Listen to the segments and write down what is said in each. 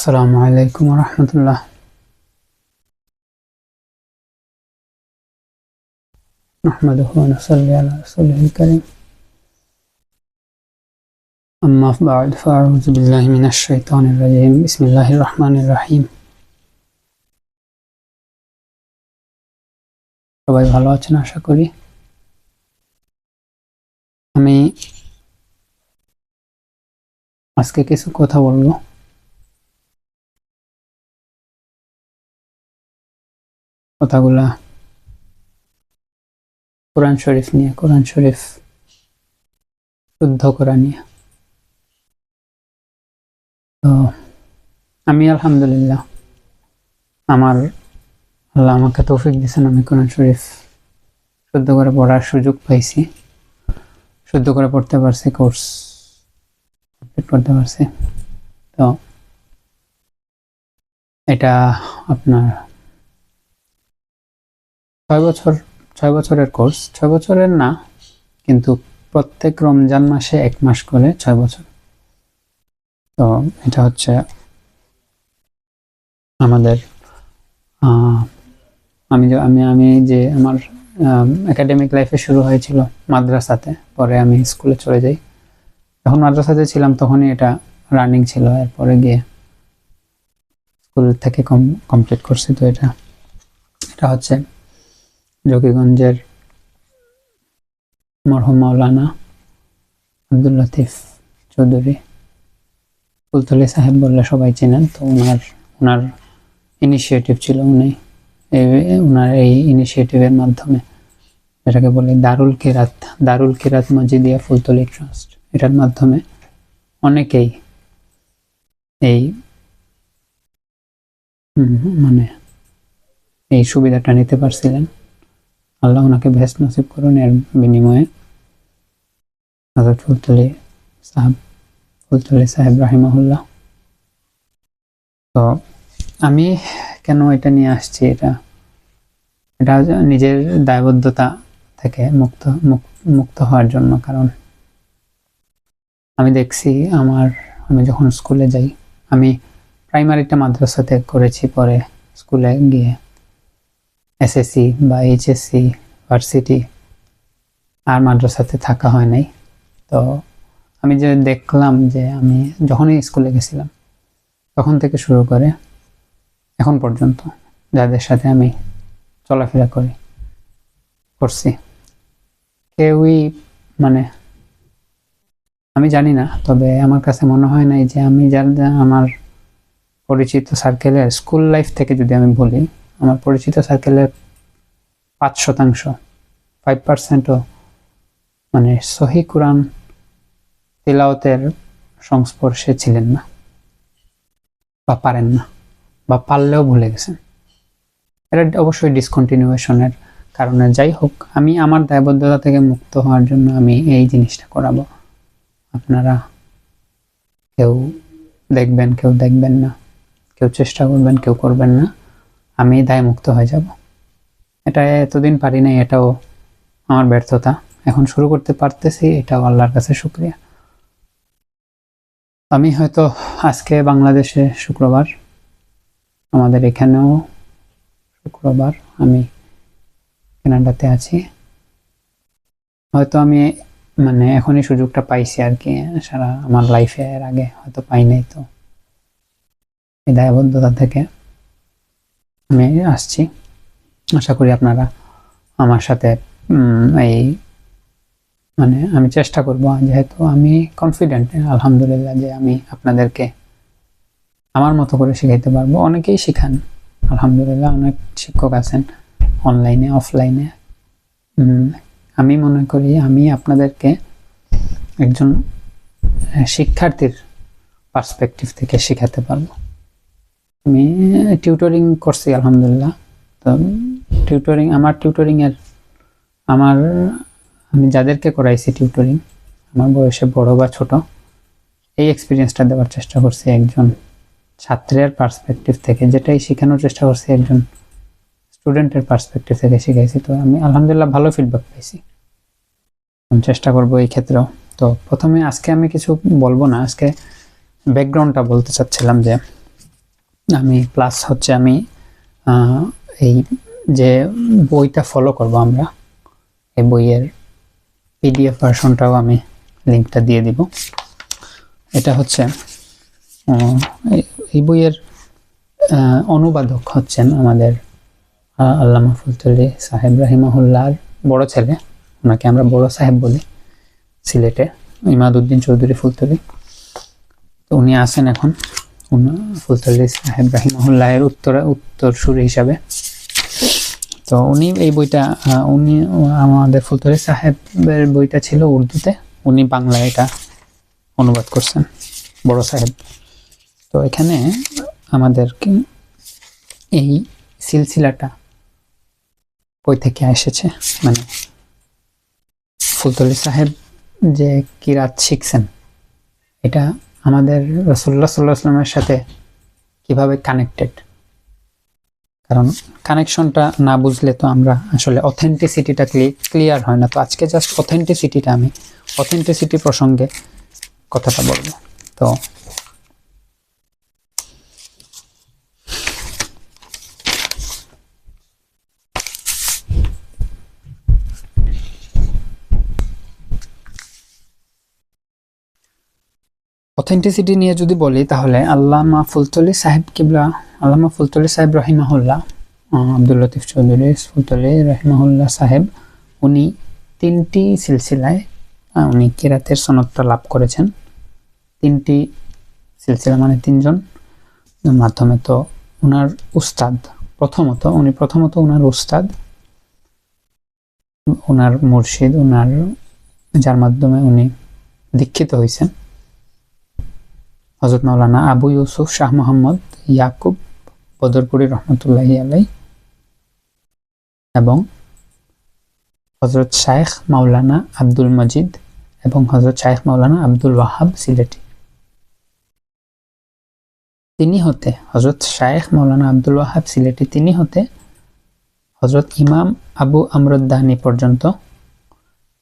আসসালামু আলাইকুম রহমতুল্লাহ نحمده ونصلي على رسوله الكريم أما بعد فأعوذ بالله من الشيطان الرجيم بسم الله الرحمن الرحيم সবাই ভালো আছেন আশা করি আমি আজকে কিছু কথা বলবো কথাগুলা। কোরআন শরীফ নিয়ে, কোরআন শরীফ শুদ্ধ করা নিয়ে। তো আমি আলহামদুলিল্লাহ, আমার আল্লাহ আমাকে তৌফিক দিয়েছেন, আমি কোরআন শরীফ শুদ্ধ করে পড়ার সুযোগ পাইছি। শুদ্ধ করে পড়তে পারছি, কোর্স কমপ্লিট করতে পারছি। তো এটা আপনার ছয় বছর, ছয় বছরের কোর্স ছয় বছরের না, কিন্তু প্রত্যেক রমজান মাসে এক মাস করে ছয় বছর। তো এটা হচ্ছে আমাদের আমি আমি আমি যে আমার একাডেমিক লাইফে শুরু হয়েছিল মাদ্রাসাতে, পরে আমি স্কুলে চলে যাই। যখন মাদ্রাসাতে ছিলাম তখনই এটা রানিং ছিল, এরপরে গিয়ে স্কুল থেকে কম কমপ্লিট করছি। তো এটা এটা হচ্ছে জকিগঞ্জের মরহুম মাওলানা আব্দুল লতিফ চৌধুরী। ফুলতলি সাহেব বললে সবাই চেনেন, তো ওনার ওনার ইনিশিয়েটিভ ছিল উনি ওনার এই ইনিশিয়েটিভের মাধ্যমে যেটাকে বলে দারুল কিরাত দারুল কিরাত মজিদিয়া ফুলতলি ট্রাস্ট। এটার মাধ্যমে অনেকেই এই মানে এই সুবিধাটা নিতে পারছিলেন। আল্লাহ ওনাকে ভেস্ট নসিব করুন এর বিনিময়ে। হজরত ফুলতলি সাহেব ফুলতলি সাহেব রাহিমাহুল্লাহ। তো আমি কেন এটা নিয়ে আসছি এটা? এটা নিজের দায়বদ্ধতা থেকে মুক্ত, মুক- মুক্ত হওয়ার জন্য কারণ আমি দেখছি আমার, আমি যখন স্কুলে যাই, আমি প্রাইমারিটা মাদ্রাসাতে করেছি পরে স্কুলে গিয়ে। এসএসসি বা এইচএসসি ভার্সিটি আর মাদ্রাসাতে থাকা হয় নাই। তো আমি যে দেখলাম যে আমি যখনই স্কুলে গেছিলাম, তখন থেকে শুরু করে এখন পর্যন্ত যাদের সাথে আমি চলাফেরা করি, করছি। কেউই মানে আমি জানি না, তবে আমার কাছে মনে হয় নাই যে আমি যার আমার পরিচিত সার্কেলের স্কুল লাইফ থেকে যদি আমি বলি আমার পরিচিত সার্কেলের পাঁচ শতাংশ। ফাইভ পার্সেন্টও মানে সহি কোরআন তিলাওতের সংস্পর্শে ছিলেন না বা পারেন না বা পারলেও ভুলে গেছেন। এটা অবশ্যই ডিসকন্টিনিউয়েশনের কারণে। যাই হোক, আমি আমার দায়বদ্ধতা থেকে মুক্ত হওয়ার জন্য আমি এই জিনিসটা করাবো। আপনারা কেউ দেখবেন কেউ দেখবেন না, কেউ চেষ্টা করবেন, কেউ করবেন না। আমি দায় মুক্ত হয়ে যাব। এটা এতদিন পারি নাই, এটাও আমার ব্যর্থতা। এখন শুরু করতে পারতেছি, এটাও আল্লাহর কাছে শুক্রিয়া। আমি হয়তো আজকে বাংলাদেশে শুক্রবার, আমাদের এখানেও শুক্রবার আমি কানাডাতে আছি। হয়তো আমি মানে এখনই সুযোগটা পাইছি আর কি, সারা আমার লাইফে এর আগে হয়তো পাই নাই তো। এই দায়বদ্ধতা থেকে আমি আসছি। আশা করি আপনারা আমার সাথে এই মানে আমি চেষ্টা করব, যেহেতু আমি কনফিডেন্ট আলহামদুলিল্লাহ যে আমি আপনাদেরকে আমার মতো করে শেখাইতে পারব। অনেকেই শেখান, আলহামদুলিল্লাহ অনেক শিক্ষক আছেন অনলাইনে অফলাইনে আমি মনে করি আমি আপনাদেরকে একজন শিক্ষার্থীর পার্সপেক্টিভ থেকে শেখাতে পারব। আমি টিউটরিং করছি, আলহামদুলিল্লাহ। তো টিউটরিং আমার টিউটরিংয়ের আমার, আমি যাদেরকে করাইছি টিউটরিং আমার বয়সে বড় বা ছোট, এই এক্সপিরিয়েন্সটা দেওয়ার চেষ্টা করছি একজন ছাত্রের পার্সপেক্টিভ থেকে, যেটাই শেখানোর চেষ্টা করছি একজন স্টুডেন্টের পার্সপেক্টিভ থেকে শিখাইছি। তো, আমি আলহামদুলিল্লাহ ভালো ফিডব্যাক পাইছি। চেষ্টা করব এই ক্ষেত্রেও। তো, প্রথমে আজকে আমি কিছু বলব না, আজকে ব্যাকগ্রাউন্ডটা বলতে চাচ্ছিলাম যে আমি প্লাস হচ্ছে আমি এই যে বইটা ফলো করব আমরা, এই বইয়ের পিডিএফ ভার্সনটাও আমি লিঙ্কটা দিয়ে দিব। এটা হচ্ছে এই- বইয়ের অনুবাদক হচ্ছেন আমাদের আল্লামা ফুলতলি সাহেব রাহিমাহুল্লাহর বড় ছেলে, ওনাকে আমরা বড় সাহেব বলি, সিলেটে, ইমাদুদ্দিন চৌধুরী ফুলতলি। তো উনি আছেন এখন। ফুলতলি সাহেব রাহিমাহুল্লাহের উত্তর উত্তরসূরি হিসাবে। তো উনি এই বইটা উনি, আমাদের ফুলতলি সাহেবের বইটা ছিল উর্দুতে। উনি বাংলায় এটা অনুবাদ করছেন, বড় সাহেব। তো এখানে আমাদেরকে এই সিলসিলাটা বই থেকে এসেছে মানে ফুলতলি সাহেব যে কিরাত শিখছেন, এটা আমাদের রসুল্লাহ সাল্লাহ সাথে কীভাবে কানেক্টেড কারণ কানেকশনটা না বুঝলে তো আমরা আসলে অথেন্টিসিটিটা ক্লিয়ার হয় না। তো আজকে জাস্ট অথেন্টিসিটিটা আমি অথেন্টিসিটি প্রসঙ্গে কথাটা বলব। তো অথেন্টিসিটি নিয়ে যদি বলি, তাহলে আল্লামা ফুলতলি সাহেব কিবলা, আল্লামা ফুলতলি সাহেব রহিমাহুল্লাহ আব্দুল লতিফ চৌধুরী ফুলতলি রহিমাহুল্লাহ সাহেব, উনি তিনটি সিলসিলায় উনি কিরাতের সনদটা লাভ করেছেন। তিনটি সিলসিলা মানে তিনজন। মাধ্যমে তো ওনার উস্তাদ, প্রথমত, উনি প্রথমত ওনার উস্তাদ ওনার মুর্শিদ ওনার যার মাধ্যমে উনি দীক্ষিত হয়েছেন। হজরত মৌলানা আবু ইউসুফ শাহ মোহাম্মদ ইয়াকুব বদরপুরি রহমতুল্লাহি আলাই এবং হজরত শায়েখ মাওলানা আব্দুল মজিদ এবং হজরত শায়েখ মাওলানা আব্দুল ওয়াহাব সিলেটি। তিনি হতে হজরত শায়েখ মৌলানা আব্দুল ওয়াহাব সিলেটি, তিনি হতে হজরত ইমাম আবু আমরুদ্দানি পর্যন্ত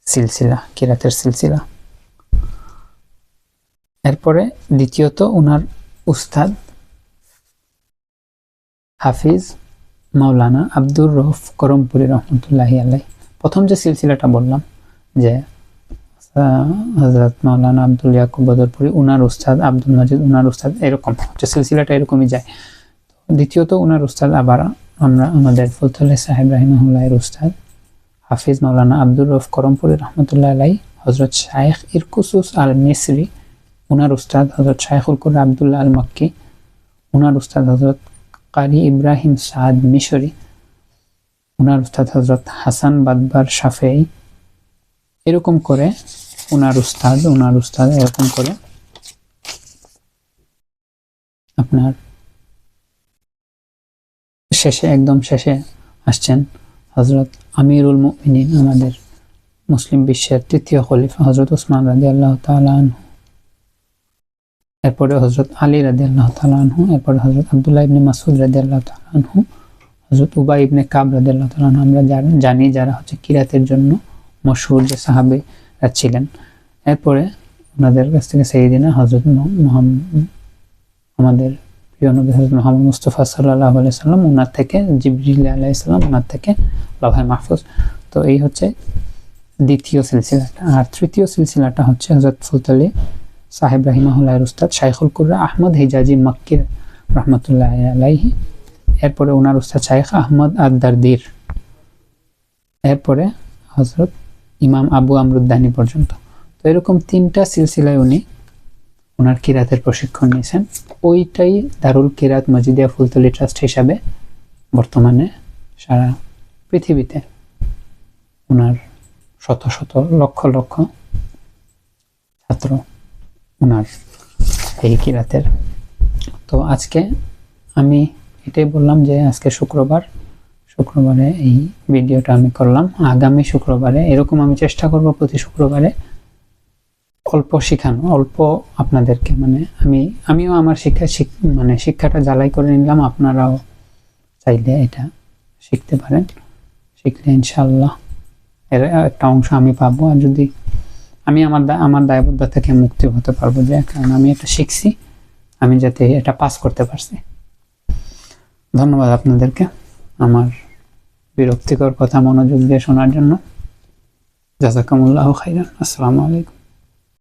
সিলসিলা, কিরাতের সিলসিলা। এরপরে দ্বিতীয়ত ওনার উস্তাদ হাফিজ মাওলানা আব্দুর রৌফ করমপুরি রহমতুল্লাহি আলাই প্রথম যে সিলসিলাটা বললাম যে হজরত মাওলানা আব্দুল ইয়াকুব বদরপুরি, উনার উস্তাদ আব্দুল মজিদ, উনার উস্তাদ এরকম হচ্ছে সিলসিলাটা এরকমই যায়। দ্বিতীয়ত উনার উস্তাদ আবার আমরা আমাদের ফুলতলে সাহেব রাহিমাহুল্লাহের উস্তাদ হাফিজ মাওলানা আব্দুর রৌফ করমপুরি রহমতুল্লাহ আলাই হজরত শায়েখ ইরকুসুস আল মিসরি উনার উস্তাদ হজরত শাইখুল কুর আবদুল্লাহ আল মক্কি উনার উস্তাদ হজরত কারি ইব্রাহিম সাদ মিশরি, উনার উস্তাদ হজরত হাসান বাদবার শাফেই এরকম করে উনার উস্তাদ উনার উস্তাদ এরকম করে আপনার শেষে, একদম শেষে আসছেন হজরত আমিরুল মুমিনিন, আমাদের মুসলিম বিশ্বের তৃতীয় খলিফা হজরত উসমান রাজি আল্লাহ তালু এরপরে হজরত আলী রাদি আল্লাহ তালু এরপরে হজরত আবদুল্লাহ ইবনে মাসুদ রাদি আল্লাহ হজরত উবা ইবনে কাব রাদি আল্লাহ আমরা জানি যারা হচ্ছে কিরাতের জন্য মশহুর যে সাহাবিরা ছিলেন। এরপরে ওনাদের কাছ থেকে সেইদিনা হজরত আমাদের প্রিয় নবী হজরত মোহাম্মদ মুস্তফা সাল্লাহ আলাই সাল্লাম ওনার থেকে, জিবরিল আলাই সাল্লাম ওনার থেকে লভাই মাহফুজ। তো এই হচ্ছে দ্বিতীয় সিলসিলাটা। আর তৃতীয় সিলসিলাটা হচ্ছে হজরত ফুলতলি সাহেব রাহিমাহুল্লাহের উস্তাদ শাইখুল কুর্রা আহমদ হিজাজি মক্কির রহমতুল্লাহ আলাইহি। এরপরে ওনার উস্তাদ শাইখ আহমদ আদারদির এরপরে হজরত ইমাম আবু আমরুদ্দানি পর্যন্ত। তো এরকম তিনটা সিলসিলায় উনি ওনার কিরাতের প্রশিক্ষণ নিয়েছেন। ওইটাই দারুল কিরাত মজিদিয়া ফুলতলি ট্রাস্ট হিসাবে বর্তমানে সারা পৃথিবীতে ওনার শত শত লক্ষ লক্ষ ছাত্র ওনার এই কিরাতের তো আজকে আমি এটাই বললাম যে আজকে শুক্রবার, শুক্রবারে এই ভিডিওটা আমি করলাম। আগামী শুক্রবারে এরকম আমি চেষ্টা করব প্রতি শুক্রবারে অল্প শেখানো, অল্প আপনাদেরকে মানে আমি, আমিও আমার শিক্ষা মানে শিক্ষাটা জ্বালাই করে নিলাম, আপনারাও চাইলে এটা শিখতে পারেন। শিখলে ইনশাল্লাহ এর একটা অংশ আমি পাবো। আর যদি আমি আমার আমার দায়বদ্ধতা থেকে মুক্তি হতে পারব যে, কারণ আমি এটা শিখছি, আমি যাতে এটা পাস করতে পারছি। ধন্যবাদ আপনাদেরকে আমার বিরক্তিকর কথা মনোযোগ দিয়ে শোনার জন্য। জাজাকামুল্লাহ খাইরান। আসসালামু আলাইকুম।